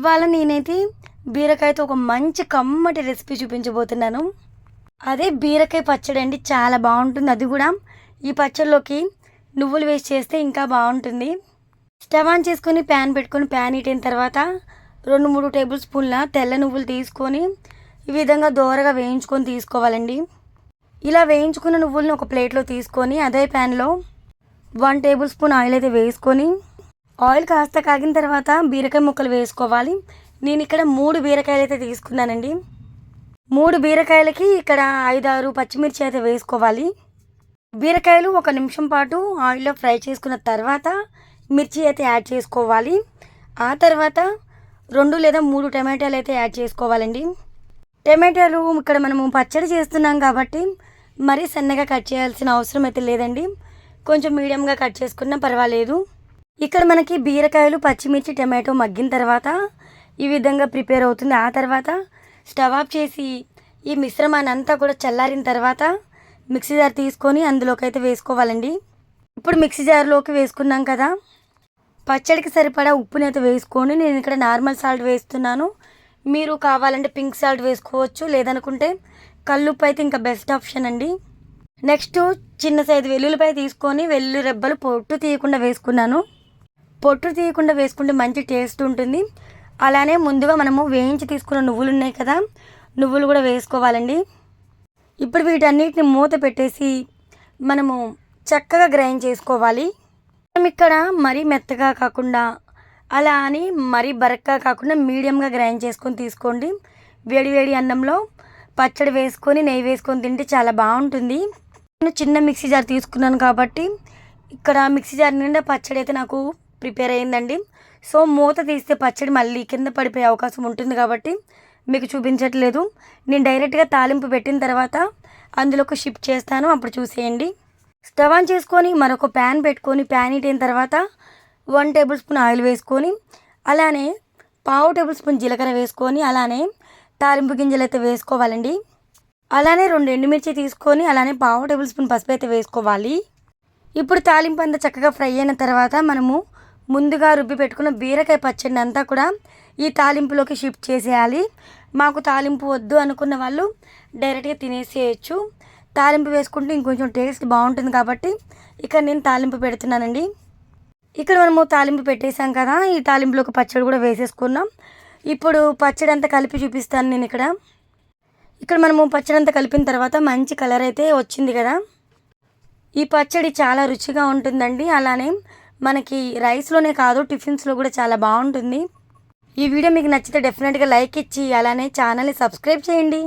ఇవాళ నేనైతే బీరకాయతో ఒక మంచి కమ్మటి రెసిపీ చూపించబోతున్నాను. అదే బీరకాయ పచ్చడి అండి చాలా బాగుంటుంది. అది కూడా ఈ పచ్చడిలోకి నువ్వులు వేసి చేస్తే ఇంకా బాగుంటుంది. స్టవ్ ఆన్ చేసుకొని ప్యాన్ పెట్టుకొని ప్యాన్ ఇట్టిన తర్వాత రెండు మూడు టేబుల్ స్పూన్ల తెల్ల నువ్వులు తీసుకొని ఈ విధంగా దోరగా వేయించుకొని తీసుకోవాలండి. ఇలా వేయించుకున్న నువ్వులను ఒక ప్లేట్లో తీసుకొని అదే ప్యాన్లో వన్ టేబుల్ స్పూన్ ఆయిల్ అయితే వేసుకొని ఆయిల్ కాస్త కాగిన తర్వాత బీరకాయ ముక్కలు వేసుకోవాలి. నేను ఇక్కడ మూడు బీరకాయలు అయితే తీసుకున్నానండి. మూడు బీరకాయలకి ఇక్కడ ఐదారు పచ్చిమిర్చి అయితే వేసుకోవాలి. బీరకాయలు ఒక నిమిషం పాటు ఆయిల్లో ఫ్రై చేసుకున్న తర్వాత మిర్చి అయితే యాడ్ చేసుకోవాలి. ఆ తర్వాత రెండు లేదా మూడు టమాటాలు అయితే యాడ్ చేసుకోవాలండి. టమాటాలు ఇక్కడ మనము పచ్చడి చేస్తున్నాం కాబట్టి మరీ సన్నగా కట్ చేయాల్సిన అవసరం అయితే లేదండి. కొంచెం మీడియంగా కట్ చేసుకున్నా పర్వాలేదు. ఇక్కడ మనకి బీరకాయలు పచ్చిమిర్చి టమాటో మగ్గిన తర్వాత ఈ విధంగా ప్రిపేర్ అవుతుంది. ఆ తర్వాత స్టవ్ ఆఫ్ చేసి ఈ మిశ్రమాన్ని అంతా కూడా చల్లారిన తర్వాత మిక్సీ జార్ తీసుకొని అందులోకి అయితే వేసుకోవాలండి. ఇప్పుడు మిక్సీ జార్లోకి వేసుకున్నాం కదా. పచ్చడికి సరిపడా ఉప్పుని అయితే వేసుకొని నేను ఇక్కడ నార్మల్ సాల్ట్ వేస్తున్నాను. మీరు కావాలంటే పింక్ సాల్ట్ వేసుకోవచ్చు. లేదనుకుంటే కల్లుప్పు అయితే ఇంకా బెస్ట్ ఆప్షన్ అండి. నెక్స్ట్ చిన్న సైజు వెల్లుల్లిపాయ తీసుకొని వెల్లుల్లి రెబ్బలు పొట్టు తీయకుండా వేసుకున్నాను. పొట్టు తీయకుండా వేసుకుంటే మంచి టేస్ట్ ఉంటుంది. అలానే ముందుగా మనము వేయించి తీసుకున్న నువ్వులు ఉన్నాయి కదా నువ్వులు కూడా వేసుకోవాలండి. ఇప్పుడు వీటన్నిటిని మూత పెట్టేసి మనము చక్కగా గ్రైండ్ చేసుకోవాలి. మనం ఇక్కడ మరీ మెత్తగా కాకుండా అలా అని మరీ బరక్గా కాకుండా మీడియంగా గ్రైండ్ చేసుకొని తీసుకోండి. వేడి వేడి అన్నంలో పచ్చడి వేసుకొని నెయ్యి వేసుకొని తింటే చాలా బాగుంటుంది. నేను చిన్న మిక్సీ జార్ తీసుకున్నాను కాబట్టి ఇక్కడ మిక్సీ జార్ నిండా పచ్చడి అయితే నాకు ప్రిపేర్ అయిందండి సో మూత తీస్తే పచ్చడి మళ్ళీ కింద పడిపోయే అవకాశం ఉంటుంది కాబట్టి మీకు చూపించట్లేదు. నేను డైరెక్ట్గా తాలింపు పెట్టిన తర్వాత అందులోకి షిఫ్ట్ చేస్తాను. అప్పుడు చూసేయండి. స్టవ్ ఆన్ చేసుకొని మరొక ప్యాన్ పెట్టుకొని ప్యాన్ ఇట్టిన తర్వాత వన్ టేబుల్ స్పూన్ ఆయిల్ వేసుకొని అలానే పావు టేబుల్ స్పూన్ జీలకర్ర వేసుకొని అలానే తాలింపు గింజలు అయితే వేసుకోవాలండి. అలానే రెండు ఎండుమిర్చి తీసుకొని అలానే పావు టేబుల్ స్పూన్ పసుపు అయితే వేసుకోవాలి. ఇప్పుడు తాలింపు అంతా చక్కగా ఫ్రై అయిన తర్వాత మనము ముందుగా రుబ్బి పెట్టుకున్న బీరకాయ పచ్చడిని అంతా కూడా ఈ తాలింపులోకి షిఫ్ట్ చేసేయాలి. మాకు తాలింపు వద్దు అనుకున్న వాళ్ళు డైరెక్ట్గా తినేసేయచ్చు. తాలింపు వేసుకుంటే ఇంకొంచెం టేస్ట్ బాగుంటుంది కాబట్టి ఇక్కడ నేను తాలింపు పెడుతున్నానండి. ఇక్కడ మనము తాలింపు పెట్టేసాం కదా ఈ తాలింపులోకి పచ్చడి కూడా వేసేసుకున్నాం. ఇప్పుడు పచ్చడి అంతా కలిపి చూపిస్తాను నేను ఇక్కడ. ఇక్కడ మనము పచ్చడి అంతా కలిపిన తర్వాత మంచి కలర్ అయితే వచ్చింది కదా. ఈ పచ్చడి చాలా రుచిగా ఉంటుందండి అలానే మనకి రైస్లోనే కాదు టిఫిన్స్లో కూడా చాలా బాగుంటుంది. ఈ వీడియో మీకు నచ్చితే డెఫినెట్గా లైక్ ఇచ్చి అలానే ఛానల్ని సబ్స్క్రైబ్ చేయండి.